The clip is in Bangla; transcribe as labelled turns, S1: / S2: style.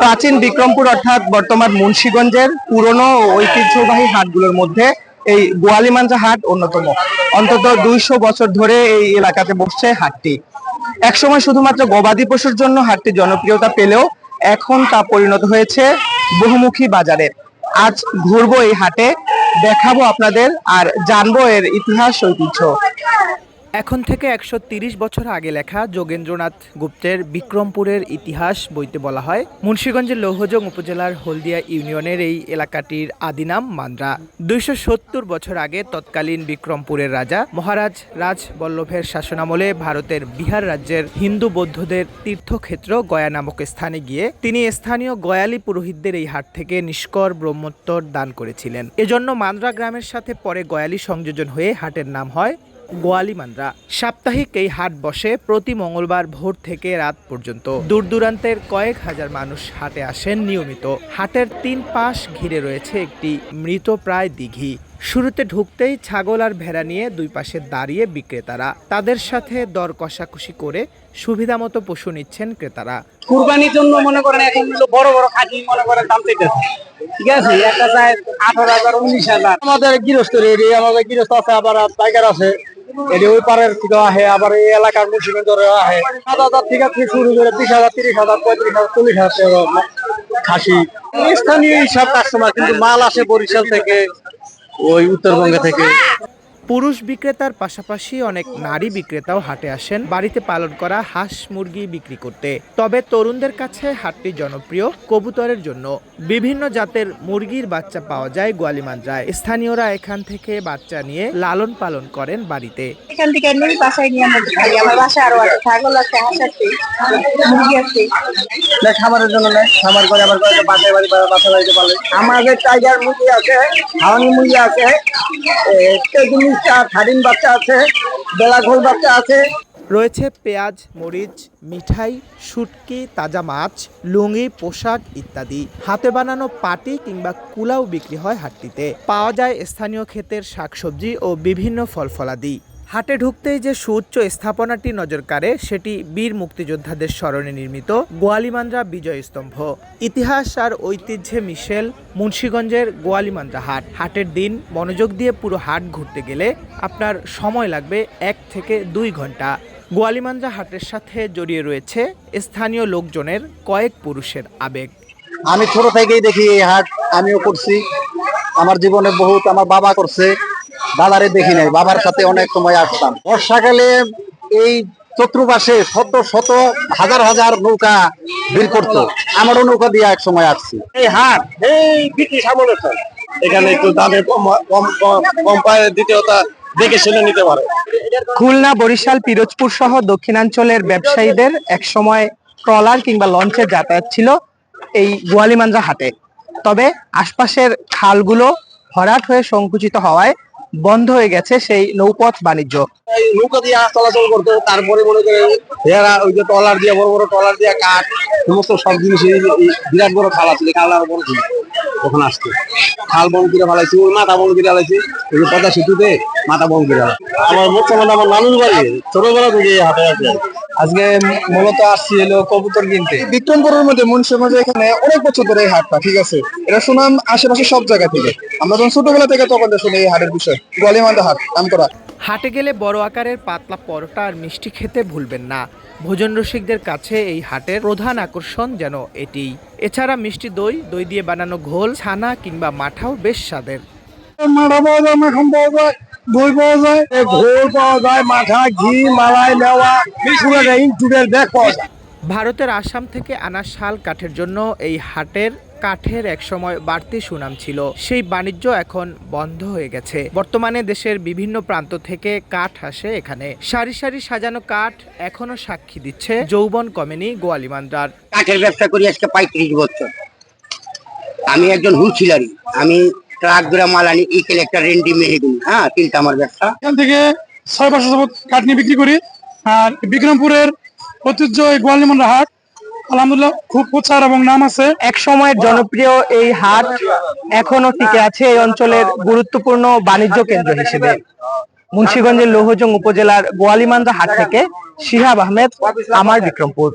S1: প্রাচীন বিক্রমপুর অর্থাৎ বর্তমান মুন্সীগঞ্জের পুরনো ঐতিহ্যবাহী হাটগুলোর মধ্যে এই গোয়ালিমাঞ্জা হাট অন্যতম। অন্তত দুইশো বছর ধরে এই এলাকাতে বসছে হাটটি। একসময় শুধুমাত্র গবাদি পশুর জন্য হাটটি জনপ্রিয়তা পেলেও এখন তা পরিণত হয়েছে বহুমুখী বাজারে। আজ ঘুরবো এই হাটে, দেখাবো আপনাদের আর জানব এর ইতিহাস ঐতিহ্য।
S2: এখন থেকে একশো বছর আগে লেখা যোগেন্দ্রনাথ গুপ্তের বিক্রমপুরের ইতিহাস বইতে বলা হয়। মুন্সিগঞ্জের লৌহজং উপজেলার হলদিয়া ইউনিয়নের এই এলাকাটির আদিনাম মান্দ্রা। দুইশো সত্তর বছর আগে তৎকালীন বিক্রমপুরের রাজা মহারাজ রাজ বল্লভের শাসনামলে ভারতের বিহার রাজ্যের হিন্দু বৌদ্ধদের তীর্থক্ষেত্র গয়া নামক স্থানে গিয়ে তিনি স্থানীয় গয়ালি পুরোহিতদের এই হাট থেকে নিষ্কর ব্রহ্মোত্তর দান করেছিলেন। এজন্য মান্দ্রা গ্রামের সাথে পরে গয়ালি সংযোজন হয়ে হাটের নাম হয় গোয়ালি মান্দ্রা সাপ্তাহিক এই হাট বসে প্রতি মঙ্গলবার ভোর থেকে রাত পর্যন্ত। দূর দূরান্তের কয়েক হাজার মানুষ হাটে আসেন নিয়মিত। হাটের তিন পাশ ঘিরে রয়েছে একটি মৃতপ্রায় দিঘি। শুরুতে ঢুকতেই ছাগল আর ভেড়া নিয়ে দুই পাশে দাঁড়িয়ে বিক্রেতারা। তাদের সাথে দর কষাকষি করে সুবিধামতো পশু নিচ্ছেন ক্রেতারা।
S3: কুরবানির জন্য মনে করেন এখন বড় বড় খাসি মনে করেন দাম চাইতেছে। ঠিক আছে, একটা চায় আঠারো হাজার, উনিশ হাজার। আমাদের গৃহস্থ রেডি, আমাদের গৃহস্থ আছে, আবার পাইকার আছে। এটি ওই পারের থেকে আহে, আবার এই এলাকার মুন্সিগঞ্জের আহে। সাত হাজার থেকে শুরু করে বিশ হাজার, তিরিশ হাজার, পঁয়ত্রিশ হাজার, চল্লিশ হাজার খাসি। স্থানীয় সব কাস্টমার কিন্তু মাল আসে বরিশাল থেকে, ওই উত্তরবঙ্গ থেকে।
S2: পুরুষ বিক্রেতার পাশাপাশি অনেক নারী বিক্রেতাও হাটে আসেন বাড়িতে পালন করা হাঁস মুরগি বিক্রি করতে। তবে তরুণদের কাছে হাটটি জনপ্রিয় কবুতরের জন্য। বিভিন্ন জাতের মুরগির বাচ্চা পাওয়া যায় গোয়ালিমান্দ্রায় স্থানীয়রা এখান থেকে বাচ্চা নিয়ে লালন পালন করেন বাড়িতে।
S4: এখান থেকে নিয়ে বাসায় নিয়ে আমরা খাই। আমার বাসায় আরও আছে। ছাগল আছে হাঁস আছে মুরগি আছে।
S3: না খামারের জন্য না। খামার করে আবার বাসায় বাড়ি বাসা বাড়িতে পালে। আমাদের টাইগার মুরগি আছে হাওয়ানি মুরগি আছে। বাচ্চা আছে বাচ্চা আছে।
S2: রয়েছে পেঁয়াজ, মরিচ, মিঠাই, শুটকি, তাজা মাছ, লুঙ্গি, পোশাক ইত্যাদি। হাতে বানানো পাটি কিংবা কুলাও বিক্রি হয় হাটটিতে। পাওয়া যায় স্থানীয় ক্ষেতের শাকসবজি ও বিভিন্ন ফলফলাদি। হাটে ঢুকতেই যে সুউচ্চ স্থাপনাটি নজর কাড়ে, সেটি বীর মুক্তিযোদ্ধাদের স্মরণে নির্মিত গোয়ালিমান্দ্রা বিজয় স্তম্ভ ইতিহাস আর ঐতিহ্যে মিশেল মুন্সীগঞ্জের গোয়ালিমান্দ্রা হাট। হাটের দিন মনোযোগ দিয়ে পুরো হাট ঘুরতে গেলে আপনার সময় লাগবে এক থেকে দুই ঘণ্টা। গোয়ালিমান্দ্রা হাটের সাথে জড়িয়ে রয়েছে স্থানীয় লোকজনের কয়েক পুরুষের আবেগ।
S3: আমি ছোট থেকেই দেখি এই হাট, আমিও করছি। আমার জীবনে বহুত আমার বাবা করছে। দাদারে দেখি নাই বাবার সাথে অনেক সময় আসতাম। বর্ষাকালে এই চতুর্পাশে শত শত হাজার হাজার নৌকা ভিড় করতো। আমারও নৌকা দিয়ে এক সময় আসছি। এই হাট এই ব্রিটিশ আমলের স্যার। এখানে একটু দামে কম কম কম- কম পায় দ্বিতীয়তা দেখে শুনে নিতে পারে।
S1: খুলনা বরিশাল পিরোজপুর সহ দক্ষিণাঞ্চলের ব্যবসায়ীদের একসময় ট্রলার কিংবা লঞ্চের যাতায়াত ছিল এই গোয়ালিমান্দ্রা হাটে। তবে আশপাশের খালগুলো ভরাট হয়ে সংকুচিত হওয়ায় বন্ধ হয়ে গেছে সেই নৌপথ বাণিজ্য।
S3: নৌকা দিয়ে চলাচল করতো, তারপরে মনে করেন ওই যে টলার দিয়ে, বড় বড় টলার দিয়ে কাঠ, সমস্ত সব জিনিস বিরাট বড় খাল আছে খাল বড় ছিল ওখানে আসতো। খাল বন করে ফেলাইছি ওর মাথা বন করে ফেলাইছি, ওই পদ্মা সেতুতে মাথা বন ফেলাই আমার বর্তমানে আমার নানুর বাড়ি, ছোটবেলা থেকে হাতে আছে আজকে মূলত আসছি হলো কবুতর কিনতে।
S5: বিক্রমপুরের মধ্যে মুন্সিগঞ্জ এখানে অনেক বছর ধরে এই হাটটা ঠিক আছে? এটা শুনাম আশেপাশে সব জায়গা থেকে। আমরা যখন ছোটবেলা থেকে তখন শুনি এই হাটের বিষয় গোয়ালিমান্দা হাট নাম করা।
S2: হাটে গেলে বড় আকারের পাতলা পরোটা আর মিষ্টি খেতে ভুলবেন না। ভোজন রসিকদের কাছে এই হাটের প্রধান আকর্ষণ যেন এটিই। এছাড়া মিষ্টি দই দই দিয়ে বানানো ঘোল ছানা কিংবা মাঠাও বেশ স্বাদের।
S3: দই পাওয়া যায় ঘোল পাওয়া যায় মাঠা ঘি মালাই নেওয়া পুরো ইনটুডের ব্যাগ পাওয়া যায়।
S2: ভারতের আসাম থেকে আনা শাল কাঠের জন্য এই হাটের কাঠের একসময় বাড়তি সুনাম ছিল। সেই বাণিজ্য এখন বন্ধ হয়ে গেছে। বর্তমানে দেশের বিভিন্ন প্রান্ত থেকে কাঠ আসে এখানে। সারি সারি সাজানো কাঠ এখনও সাক্ষী দিচ্ছে যৌবন কমেনি গোয়ালিমান্দ্রার।
S6: কাঠের ব্যবসা করি আজকে পঁয়ত্রিশ বছর। আমি একজন হুলছিলারি আমি ট্রাক ধরে মাল আনি ইকেল একটা রেন্ডি মেহেগুন হ্যাঁ কিন্তু আমার ব্যবসা।
S5: এখান থেকে ছয় বছর যাবত কাঠ নিয়ে বিক্রি করি। আর বিক্রমপুরের ঐতিহ্য এই গোয়ালিমান্দা হাট আলহামদুলিল্লাহ খুব প্রচার এবং নাম আছে।
S1: এক সময়ের জনপ্রিয় এই হাট এখনও টিকে আছে এই অঞ্চলের গুরুত্বপূর্ণ বাণিজ্য কেন্দ্র হিসেবে। মুন্সিগঞ্জের লৌহজং উপজেলার গোয়ালিমান্দ্রা হাট থেকে শিহাব আহমেদ আমার বিক্রমপুর।